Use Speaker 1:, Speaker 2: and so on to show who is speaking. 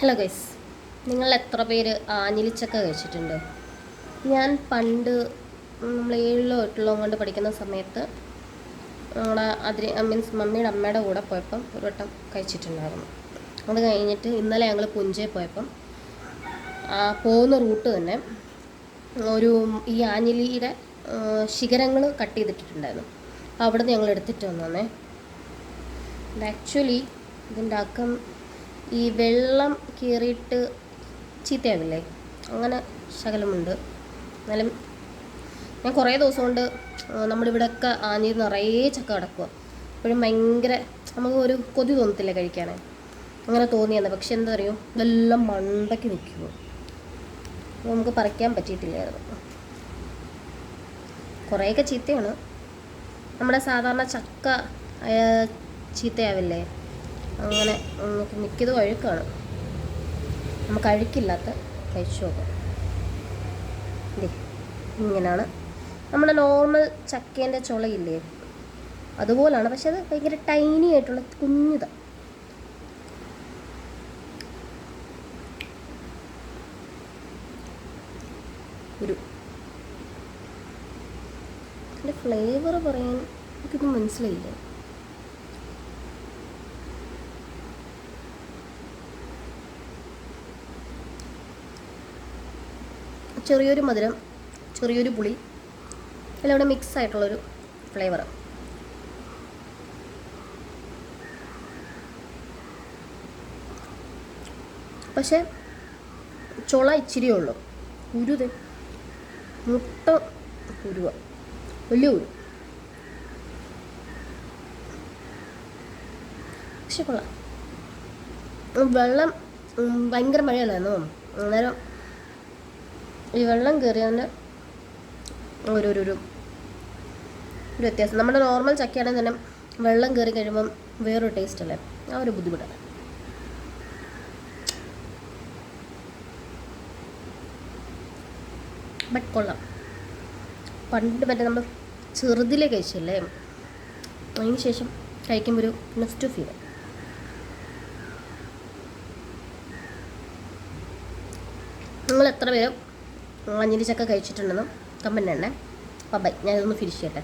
Speaker 1: Hello guys നിങ്ങൾ എത്ര പേര് ആഞ്ഞിലിച്ചക്ക കഴിച്ചിട്ടുണ്ട്? ഞാൻ പണ്ട് നമ്മൾ ഏഴിലോ എട്ടിലോ കൊണ്ട് പഠിക്കുന്ന സമയത്ത് നമ്മളെ അതിന് മീൻസ് മമ്മിയുടെ അമ്മയുടെ കൂടെ പോയപ്പം ഒരു വട്ടം കഴിച്ചിട്ടുണ്ടായിരുന്നു. അത് കഴിഞ്ഞിട്ട് ഇന്നലെ ഞങ്ങൾ പുഞ്ചയിൽ പോയപ്പം പോകുന്ന റൂട്ട് തന്നെ ഒരു ഈ ആഞ്ഞിലിയുടെ ശിഖരങ്ങൾ കട്ട് ചെയ്തിട്ടിട്ടുണ്ടായിരുന്നു. അപ്പോൾ അവിടെ നിന്ന് ഞങ്ങൾ എടുത്തിട്ട് വന്നേ. ആക്ച്വലി ഇതിന്റെ അക്കം ഈ വെള്ളം കീറിയിട്ട് ചീത്തയാവില്ലേ? അങ്ങനെ ശകലമുണ്ട്. എന്നാലും ഞാൻ കുറേ ദിവസം കൊണ്ട് നമ്മുടെ ഇവിടെയൊക്കെ ആഞ്ഞിൽ നിറയെ ചക്ക കിടക്കുക അപ്പോഴും ഭയങ്കര നമുക്ക് ഒരു കൊതി തോന്നത്തില്ല കഴിക്കാൻ അങ്ങനെ തോന്നിയാണ് പക്ഷെ എന്താ പറയുക ഇതെല്ലാം മണ്ടയ്ക്ക് നിൽക്കുമോ നമുക്ക് പറിക്കാൻ പറ്റിയിട്ടില്ലായിരുന്നു. കുറേയൊക്കെ ചീത്തയാണ്. നമ്മുടെ സാധാരണ ചക്ക ചീത്തയാവില്ലേ? അങ്ങനെ മിക്കതും അഴുക്കാണ്. നമുക്ക് അഴുക്കില്ലാത്ത കഴിച്ചു നോക്കാം. ഇങ്ങനെയാണ് നമ്മുടെ നോർമൽ ചക്കേന്റെ ചുളയില്ലേ? അതുപോലാണ്. പക്ഷെ അത് ഭയങ്കര ടൈനി ആയിട്ടുള്ള കുഞ്ഞുത. ഒരു ഫ്ലേവർ പറയാൻ എനിക്കൊന്നും മനസ്സിലായില്ല. ചെറിയൊരു മധുരം ചെറിയൊരു പുളി എല്ലാം കൂടെ മിക്സ് ആയിട്ടുള്ളൊരു ഫ്ലേവർ പക്ഷേ ചുള ഇച്ചിരിയേ ഉള്ളൂ. കുരുത്. മുട്ട കുരുവ. വലിയ കുരു. പക്ഷെ കൊള്ളാം. വെള്ളം ഭയങ്കര മഴയല്ലായിരുന്നു അന്നേരം? ഈ വെള്ളം കയറിയതിന്റെ ഒരു ഒരു വ്യത്യാസം. നമ്മുടെ നോർമൽ ചക്കയാണെങ്കിൽ തന്നെ വെള്ളം കയറി കഴിയുമ്പം വേറൊരു ടേസ്റ്റ് അല്ലേ? ആ ഒരു ബുദ്ധിമുട്ടാണ്. ബട്ട് കൊള്ളാം. പണ്ട് മറ്റേ നമ്മൾ ചെറുതിലെ കഴിച്ചല്ലേ? അതിന് ശേഷം കഴിക്കുമ്പോൾ ഒരു നെക്സ്റ്റ് ഫീൽ നിങ്ങൾ എത്ര പേര് അഞ്ഞിലി ചക്ക കഴിച്ചിട്ടുണ്ടെന്നും കമന്റ് തന്നെ അപ്പം ബൈ ഞാനിതൊന്ന് ഫിനിഷ് ചെയ്യട്ടെ.